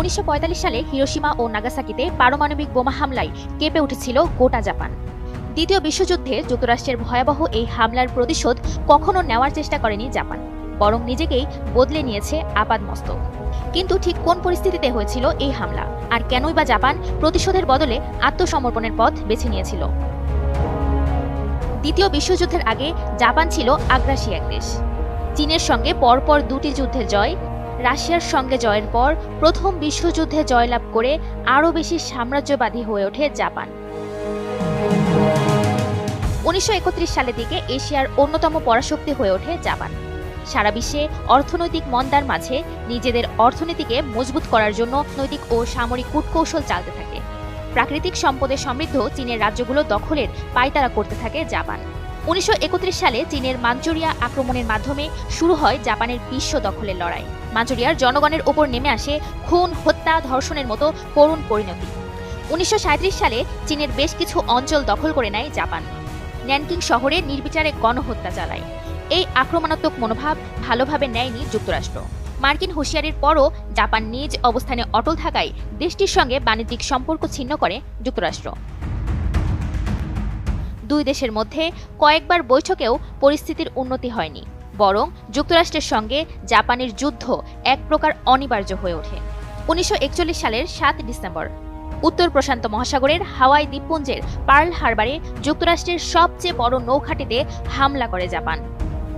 উনিশশো পঁয়তাল্লিশ সালে হিরোশিমা ও নাগাসাকিতে পারমাণবিক বোমা হামলায় কেঁপে উঠেছিল গোটা জাপান। দ্বিতীয় বিশ্বযুদ্ধে যুক্তরাষ্ট্রের ভয়াবহ এই হামলার প্রতিশোধ কখনো নেওয়ার চেষ্টা করেনি জাপান, বরং নিজেকেই বদলে নিয়েছে আপাদমস্তক কিন্তু ঠিক কোন পরিস্থিতিতে হয়েছিল এই হামলা? আর কেনই বা জাপান প্রতিশোধের বদলে আত্মসমর্পণের পথ বেছে নিয়েছিল? দ্বিতীয় বিশ্বযুদ্ধের আগে জাপান ছিল আগ্রাসী এক দেশ। চীনের সঙ্গে পরপর দুটি যুদ্ধের জয় রাশিয়ার সঙ্গে জয়ের পর প্রথম বিশ্বযুদ্ধে জয়লাভ করে আরও বেশি সাম্রাজ্যবাদী হয়ে ওঠে জাপান। উনিশশো একত্রিশ সালের দিকে এশিয়ার অন্যতম পরাশক্তি হয়ে ওঠে জাপান। সারা বিশ্বে অর্থনৈতিক মন্দার মাঝে নিজেদের অর্থনীতিকে মজবুত করার জন্য নৈতিক ও সামরিক কূটকৌশল চালতে থাকে। প্রাকৃতিক সম্পদে সমৃদ্ধ চীনের রাজ্যগুলো দখলের পায়তারা করতে থাকে জাপান। উনিশশো একত্রিশ সালে চীনের মাঞ্চুরিয়া আক্রমণের মাধ্যমে শুরু হয় জাপানের বিশ্ব দখলের লড়াই। মাঞ্চুরিয়ার জনগণের ওপর নেমে আসে খুন, হত্যা, ধর্ষণের মতো করুণ পরিণতি। উনিশশো সাঁইত্রিশ সালে চীনের বেশ কিছু অঞ্চল দখল করে নেয় জাপান। ন্যানকিং শহরে নির্বিচারে গণহত্যা চালায়। এই আক্রমণাত্মক মনোভাব ভালোভাবে নেয়নি যুক্তরাষ্ট্র। মার্কিন হুঁশিয়ারির পরও জাপান নিজ অবস্থানে অটল থাকায় দেশটির সঙ্গে বাণিজ্যিক সম্পর্ক ছিন্ন করে যুক্তরাষ্ট্র। দুই দেশের মধ্যে কয়েকবার বৈঠকেও পরিস্থিতির উন্নতি হয়নি, বরং যুক্তরাষ্ট্রের সঙ্গে জাপানের যুদ্ধ এক প্রকার অনিবার্য হয়ে ওঠে। উনিশশো একচল্লিশ সালের সাত ডিসেম্বর, উত্তর প্রশান্ত মহাসাগরের হাওয়াই দ্বীপপুঞ্জের পার্ল হারবারে যুক্তরাষ্ট্রের সবচেয়ে বড় নৌঘাটিতে হামলা করে জাপান।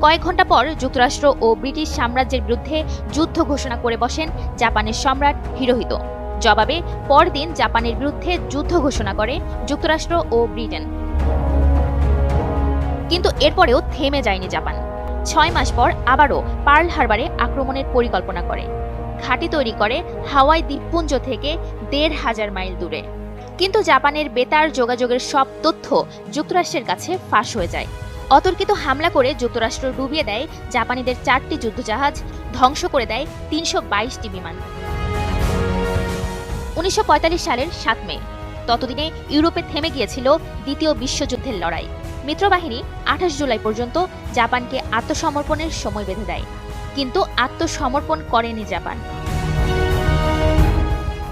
কয়েক ঘণ্টা পর যুক্তরাষ্ট্র ও ব্রিটিশ সাম্রাজ্যের বিরুদ্ধে যুদ্ধ ঘোষণা করে বসেন জাপানের সম্রাট হিরোহিতো। জবাবে, পরদিন জাপানের বিরুদ্ধে যুদ্ধ ঘোষণা করে যুক্তরাষ্ট্র ও ব্রিটেন। কিন্তু এরপরেও থেমে যায়নি জাপান। ছয় মাস পর আবারও পার্ল হারবারে আক্রমণের পরিকল্পনা করে। ঘাঁটি তৈরি করে হাওয়াই দ্বীপপুঞ্জ থেকে দেড় হাজার মাইল দূরে। কিন্তু জাপানের বেতার যোগাযোগের সব তথ্য যুক্তরাষ্ট্রের কাছে ফাঁস হয়ে যায়। অতর্কিত হামলা করে যুক্তরাষ্ট্র ডুবিয়ে দেয় জাপানিদের চারটি যুদ্ধজাহাজ, ধ্বংস করে দেয় তিনশো বাইশটি বিমান। উনিশশো পঁয়তাল্লিশ সালের সাত মে, ততদিনে ইউরোপে থেমে গিয়েছিল দ্বিতীয় বিশ্বযুদ্ধের লড়াই। মিত্রবাহিনী আঠাশ জুলাই পর্যন্ত জাপানকে আত্মসমর্পণের সময় বেঁধে দেয়। কিন্তু আত্মসমর্পণ করেনি জাপান।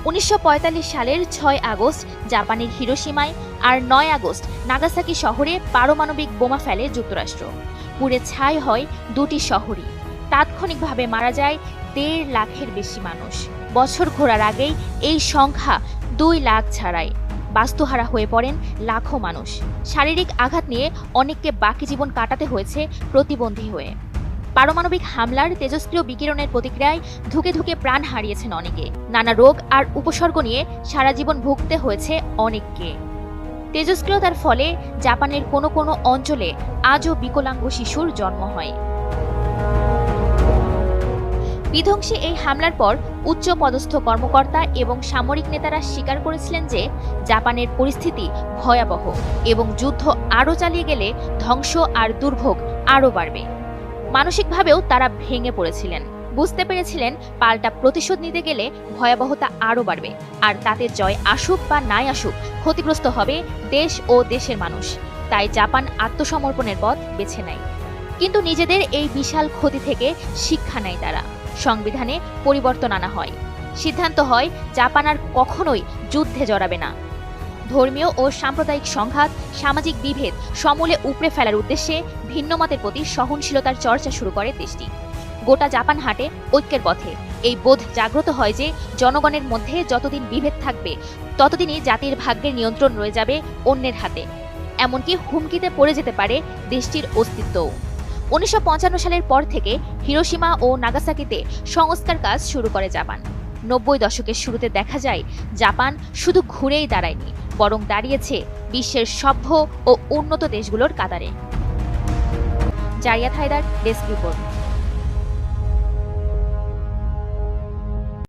উনিশশো পঁয়তাল্লিশ সালের ছয় আগস্ট জাপানের হিরোসীমায় আর নয় আগস্ট নাগাসাকি শহরে পারমাণবিক বোমা ফেলে যুক্তরাষ্ট্র। পুড়ে ছাই হয় দুটি শহরই। তাৎক্ষণিকভাবে মারা যায় দেড় লাখের বেশি মানুষ। বছর ঘোরার আগেই এই সংখ্যা দুই লাখ ছাড়ায় বাস্তুহারা হয়ে পড়েন লাখো মানুষ। শারীরিক আঘাত নিয়ে অনেককে বাকি জীবন কাটাতে হয়েছে প্রতিবন্ধী হয়ে। পারমাণবিক হামলার তেজস্ক্রিয় বিকিরণের প্রতিক্রিয়ায় ধুকে ধুকে প্রাণ হারিয়েছেন অনেকে। নানা রোগ আর উপসর্গ নিয়ে সারা জীবন ভুগতে হয়েছে অনেককে। তেজস্ক্রিয়তার ফলে জাপানের কোনো কোনো অঞ্চলে আজও বিকলাঙ্গ শিশুর জন্ম হয়। বিধ্বংসী এই হামলার পর উচ্চ পদস্থ কর্মকর্তা এবং সামরিক নেতারা স্বীকার করেছিলেন যে জাপানের পরিস্থিতি ভয়াবহ এবং যুদ্ধ আরও চালিয়ে গেলে ধ্বংস আর দুর্ভোগ আরও বাড়বে। মানসিকভাবেও তারা ভেঙে পড়েছিলেন। বুঝতে পেরেছিলেন পাল্টা প্রতিশোধ নিতে গেলে ভয়াবহতা আরও বাড়বে আর তাতে জয় আসুক বা নাই আসুক, ক্ষতিগ্রস্ত হবে দেশ ও দেশের মানুষ। তাই জাপান আত্মসমর্পণের পথ বেছে নেয়। কিন্তু নিজেদের এই বিশাল ক্ষতি থেকে শিক্ষা নেয় তারা। সংবিধানে পরিবর্তন আনা হয়। সিদ্ধান্ত হয়, জাপান আর কখনোই যুদ্ধে জড়াবে না। ধর্মীয় ও সাম্প্রদায়িক সংঘাত, সামাজিক বিভেদ সমূলে উপড়ে ফেলার উদ্দেশ্যে ভিন্নমতের প্রতি সহনশীলতার চর্চা শুরু করে দেশটি। গোটা জাপান হাটে ঐক্যের পথে। এই বোধ জাগ্রত হয় যে, জনগণের মধ্যে যতদিন বিভেদ থাকবে, ততদিনই জাতির ভাগ্যের নিয়ন্ত্রণ রয়ে যাবে অন্যের হাতে। এমনকি হুমকিতে পড়ে যেতে পারে দেশটির অস্তিত্বও। উনিশশো পঞ্চান্ন সালের পর থেকে হিরোসীমা ও নাগাসাকিতে সংস্কার কাজ শুরু করে জাপান। নব্বই দশকের শুরুতে দেখা যায়, জাপান শুধু ঘুরেই দাঁড়ায়নি, বরং দাঁড়িয়েছে বিশ্বের সভ্য ও উন্নত দেশগুলোর কাতারে। জারিয়া থাইদার, ডেস্ক রিপোর্ট।